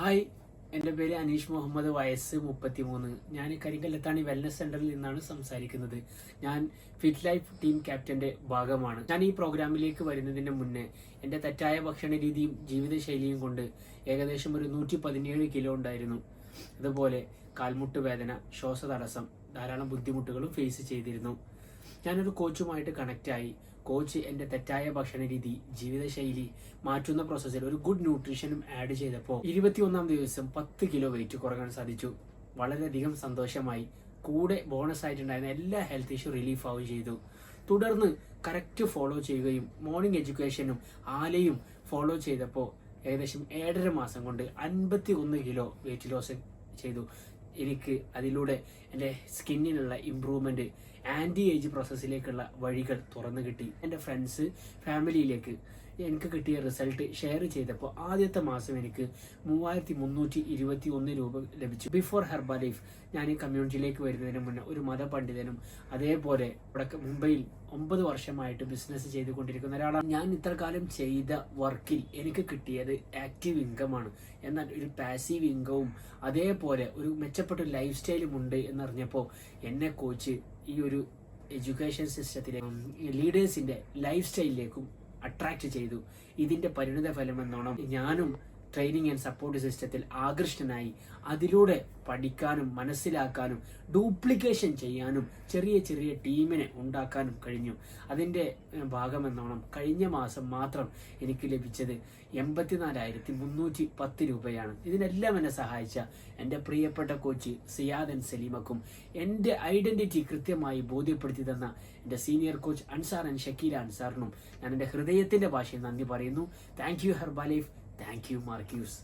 Hi എന്റെ പേര് അനീഷ് മുഹമ്മദ് വയസ്സ് മുപ്പത്തി മൂന്ന് ഞാൻ കരിങ്കല്ലത്താണി വെൽനസ് സെന്ററിൽ നിന്നാണ് സംസാരിക്കുന്നത്. ഞാൻ ഫിറ്റ് ലൈഫ് ടീം ക്യാപ്റ്റന്റെ ഭാഗമാണ്. ഞാൻ ഈ പ്രോഗ്രാമിലേക്ക് വരുന്നതിന് മുന്നേ എന്റെ തെറ്റായ ഭക്ഷണ രീതിയും ജീവിതശൈലിയും കൊണ്ട് ഏകദേശം ഒരു നൂറ്റി പതിനേഴ് കിലോ ഉണ്ടായിരുന്നു. അതുപോലെ കാൽമുട്ട് വേദന ശ്വാസ തടസ്സം ധാരാളം ബുദ്ധിമുട്ടുകളും ഫേസ് ചെയ്തിരുന്നു. ഞാനൊരു കോച്ചുമായിട്ട് കണക്റ്റ് ആയി. കോച്ച് എന്റെ തെറ്റായ ഭക്ഷണ രീതി ജീവിതശൈലി മാറ്റുന്ന പ്രോസസ്സിൽ ഒരു ഗുഡ് ന്യൂട്രീഷനും ആഡ് ചെയ്തപ്പോൾ ഇരുപത്തിയൊന്നാം ദിവസം പത്ത് കിലോ വെയിറ്റ് കുറയ്ക്കാൻ സാധിച്ചു. വളരെയധികം സന്തോഷമായി. കൂടെ ബോണസ് ആയിട്ടുണ്ടായിരുന്ന എല്ലാ ഹെൽത്ത് ഇഷ്യൂ റിലീഫ് ആവുകയും ചെയ്തു. തുടർന്ന് കറക്റ്റ് ഫോളോ ചെയ്യുകയും മോർണിംഗ് എഡ്യൂക്കേഷനും ആലയും ഫോളോ ചെയ്തപ്പോൾ ഏകദേശം ഏഴര മാസം കൊണ്ട് അൻപത്തി ഒന്ന് കിലോ വെയിറ്റ് ലോസ് ചെയ്തു. എനിക്ക് അതിലൂടെ എന്റെ സ്കിന്നിനുള്ള ഇമ്പ്രൂവ്മെന്റ് ആന്റി ഏജ് പ്രോസസ്സിലേക്കുള്ള വഴികൾ തുറന്നു കിട്ടി. എന്റെ ഫ്രണ്ട്സ് ഫാമിലിയിലേക്ക് എനിക്ക് കിട്ടിയ റിസൾട്ട് ഷെയർ ചെയ്തപ്പോൾ ആദ്യത്തെ മാസം എനിക്ക് മൂവായിരത്തി മുന്നൂറ്റി ഇരുപത്തി ഒന്ന് രൂപ ലഭിച്ചു. ബിഫോർ ഹെർബ ലൈഫ് ഞാൻ ഈ കമ്മ്യൂണിറ്റിയിലേക്ക് വരുന്നതിന് മുന്നേ ഒരു മതപണ്ഡിതനും അതേപോലെ ഇവിടെ മുംബൈയിൽ ഒമ്പത് വർഷമായിട്ട് ബിസിനസ് ചെയ്തുകൊണ്ടിരിക്കുന്ന ഒരാളാണ്. ഞാൻ ഇത്ര കാലം ചെയ്ത വർക്കിൽ എനിക്ക് കിട്ടിയത് ആക്റ്റീവ് ഇൻകമാണ് എന്നാൽ ഒരു പാസീവ് ഇൻകവും അതേപോലെ ഒരു മെച്ചപ്പെട്ട ലൈഫ് സ്റ്റൈലും ഉണ്ട് എന്നറിഞ്ഞപ്പോൾ എന്നെ കോച്ച് ഈ ഒരു എഡ്യൂക്കേഷൻ സിസ്റ്റത്തിലെ ലീഡേഴ്സിന്റെ ലൈഫ് സ്റ്റൈലിലേക്കും അട്രാക്ട് ചെയ്തു. ഇതിന്റെ പരിണിത ഫലം എന്നോണം ഞാനും ട്രെയിനിങ് ആൻഡ് സപ്പോർട്ട് സിസ്റ്റത്തിൽ ആകൃഷ്ടനായി അതിലൂടെ പഠിക്കാനും മനസ്സിലാക്കാനും ഡ്യൂപ്ലിക്കേഷൻ ചെയ്യാനും ചെറിയ ചെറിയ ടീമിനെ ഉണ്ടാക്കാനും കഴിഞ്ഞു. അതിന്റെ ഭാഗമെന്നോണം കഴിഞ്ഞ മാസം മാത്രം എനിക്ക് ലഭിച്ചത് എൺപത്തിനാലായിരത്തി മുന്നൂറ്റി പത്ത് രൂപയാണ്. ഇതിനെല്ലാം എന്നെ സഹായിച്ച എന്റെ പ്രിയപ്പെട്ട കോച്ച് സിയാദൻ സലീമക്കും എന്റെ ഐഡന്റിറ്റി കൃത്യമായി ബോധ്യപ്പെടുത്തി തന്ന എന്റെ senior coach Ansar and Shakeela അൻസാറിനും ഞാൻ എന്റെ ഹൃദയത്തിന്റെ ഭാഷയിൽ നന്ദി പറയുന്നു. Thank you Herbalife thank you Marcus